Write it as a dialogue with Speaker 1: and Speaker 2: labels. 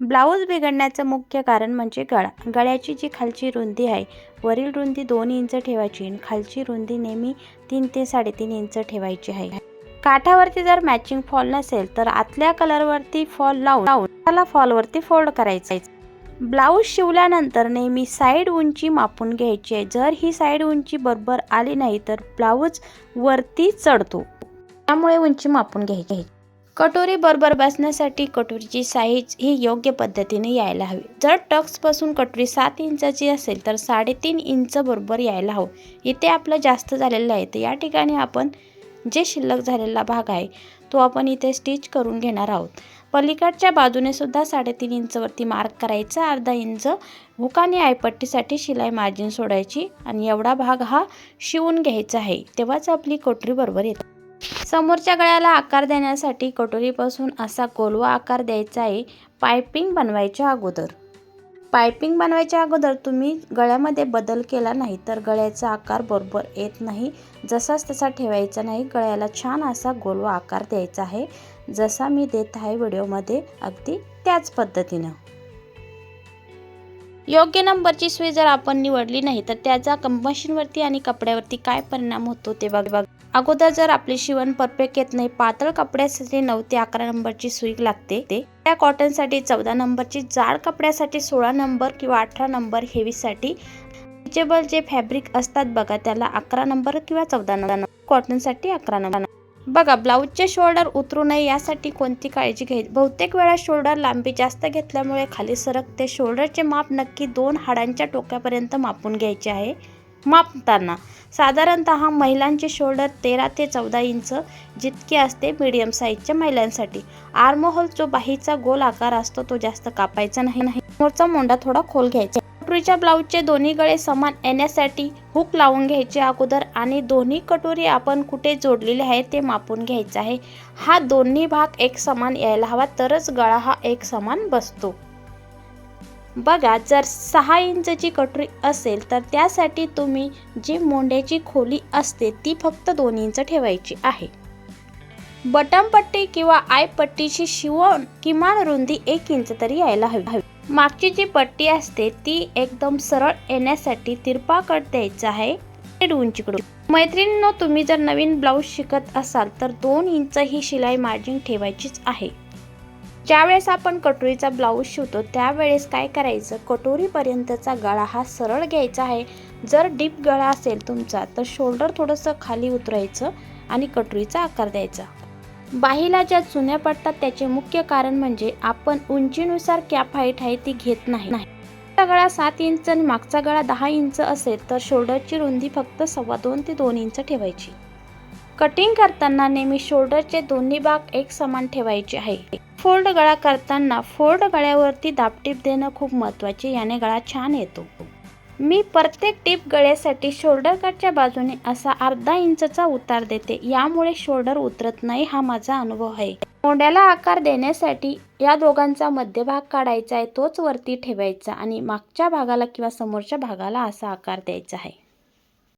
Speaker 1: Blouse बिघडण्याचं मुख्य कारण म्हणजे गळा. गळ्याची जी खालची रुंदी आहे वरील रुंदी दोन इंच ठेवायची आणि खालची रुंदी नेहमी तीन ते साडेतीन इंच ठेवायची आहे. काठावरती जर मॅचिंग फॉल नसेल तर आतल्या कलरवरती फॉल लावून लावून त्याला फॉलवरती फोल्ड करायचं आहे. ब्लाऊज शिवल्यानंतर नेहमी साईड उंची मापून घ्यायची आहे. जर ही साईड उंची बरोबर आली नाही तर ब्लाऊज वरती चढतो. त्यामुळे उंची मापून घ्यायची कटोरी बरोबर बसण्यासाठी कटोरीची साईज ही योग्य पद्धतीने यायला हवी. जर टक्सपासून कटोरी सात इंचाची असेल तर साडेतीन इंच बरोबर यायला हवं. इथे आपलं जास्त झालेलं आहे. तर या ठिकाणी आपण जे शिल्लक झालेला भाग आहे तो आपण इथे स्टिच करून घेणार आहोत. पलीकडच्या बाजूने सुद्धा साडेतीन इंचवरती मार्क करायचा. अर्धा इंच हुकाने आयपट्टीसाठी शिलाई मार्जिन सोडायची. आणि एवढा भाग हा शिवून घ्यायचा आहे. तेव्हाच आपली कोटरी बरोबर येते. समोरच्या गळ्याला आकार देण्यासाठी कटोरीपासून असा गोलवा आकार द्यायचा आहे. पायपिंग बनवायच्या अगोदर. पायपिंग बनवायच्या अगोदर तुम्ही गळ्यामध्ये बदल केला नाही तर गळ्याचा आकार बरोबर येत नाही. जसाच तसा ठेवायचा नाही. गळ्याला छान असा गोलवा आकार द्यायचा आहे. जसा मी देत आहे व्हिडिओमध्ये अगदी त्याच पद्धतीनं. योग्य नंबरची सुई जर आपण निवडली नाही तर त्याचा मशीनवरती आणि कपड्यावरती काय परिणाम होतो ते बघ बघ. अगोदर जर आपली शिवण परफेक्ट येत नाही पातळ कपड्यासाठी नऊ ते अकरा नंबरची सुई लागते. ते त्या कॉटनसाठी चौदा नंबरची जाड कपड्यासाठी सोळा नंबर किंवा अठरा नंबर हेवीसाठी स्ट्रेचेबल जे फॅब्रिक असतात बघा त्याला अकरा नंबर किंवा चौदा नंबर. कॉटनसाठी अकरा नंबर. बघा ब्लाऊजचे शोल्डर उतरू नये यासाठी कोणती काळजी घ्यायची बहुतेक वेळा शोल्डर लांबी जास्त घेतल्यामुळे खाली सरकते. शोल्डरचे माप नक्की दोन हाडांच्या टोक्यापर्यंत मापून घ्यायचे आहे. मापताना. साधारणतः महिलांचे शोल्डर तेरा ते चौदा इंच जितके असते मीडियम साईजच्या महिलांसाठी. आर्महोल जो बाहीचा गोल आकार असतो तो जास्त कापायचा नाही. नाही समोरचा मोंडा थोडा खोल घ्यायचा कटोरीच्या ब्लाऊजचे दोन्ही गळे समान येण्यासाठी हुक लावून घ्यायचे अगोदर आणि दोन्ही कटोरी आपण कुठे जोडलेले आहे ते मापून घ्यायचं आहे. हा दोन्ही भाग एक समान यायला हवा तरच गळा हा एक समान बसतो. बघा जर सहा इंचची कटोरी असेल तर त्यासाठी तुम्ही जी मोंड्याची खोली असते ती फक्त दोन इंच ठेवायची आहे. बटन पट्टी किंवा आय पट्टीची शिवण किमान रुंदी एक इंच तरी यायला हवी. मागची जी पट्टी असते ती एकदम सरळ येण्यासाठी तिरपा कट द्यायचा आहे. उंचीकडून मैत्रिणींनो तुम्ही जर नवीन ब्लाऊज शिकत असाल तर दोन इंच ही शिलाई मार्जिन ठेवायचीच आहे. ज्यावेळेस आपण कटोरीचा ब्लाऊज शिवतो त्यावेळेस काय करायचं? कटोरीपर्यंतचा गळा हा सरळ घ्यायचा आहे. जर डीप गळा असेल तुमचा तर शोल्डर थोडंसं खाली उतरायचं आणि कटोरीचा आकार द्यायचा. बाहीला ज्या चुन्या पडतात त्याचे मुख्य कारण म्हणजे आपण उंचीनुसार कॅप हाईट आहे ती घेत नाही. गळा सात इंच आणि मागचा गळा दहा इंच असेल तर शोल्डरची रुंदी फक्त सव्वा दोन ते दोन इंच ठेवायची. कटिंग करताना नेहमी शोल्डरचे दोन्ही भाग एक समान ठेवायचे आहे. फोल्ड गळा करताना फोल्ड गळ्यावरती दापटीप देणं खूप महत्त्वाचे याने गळा छान येतो. मी प्रत्येक टीप गळ्यासाठी शोल्डर कटच्या बाजूने असा अर्धा इंचचा उतार देते. यामुळे शोल्डर उतरत नाही हा माझा अनुभव आहे. मोंड्याला आकार देण्यासाठी या दोघांचा मध्यभाग काढायचा आहे तोच वरती ठेवायचा आणि मागच्या भागाला किंवा समोरच्या भागाला असा आकार द्यायचा आहे.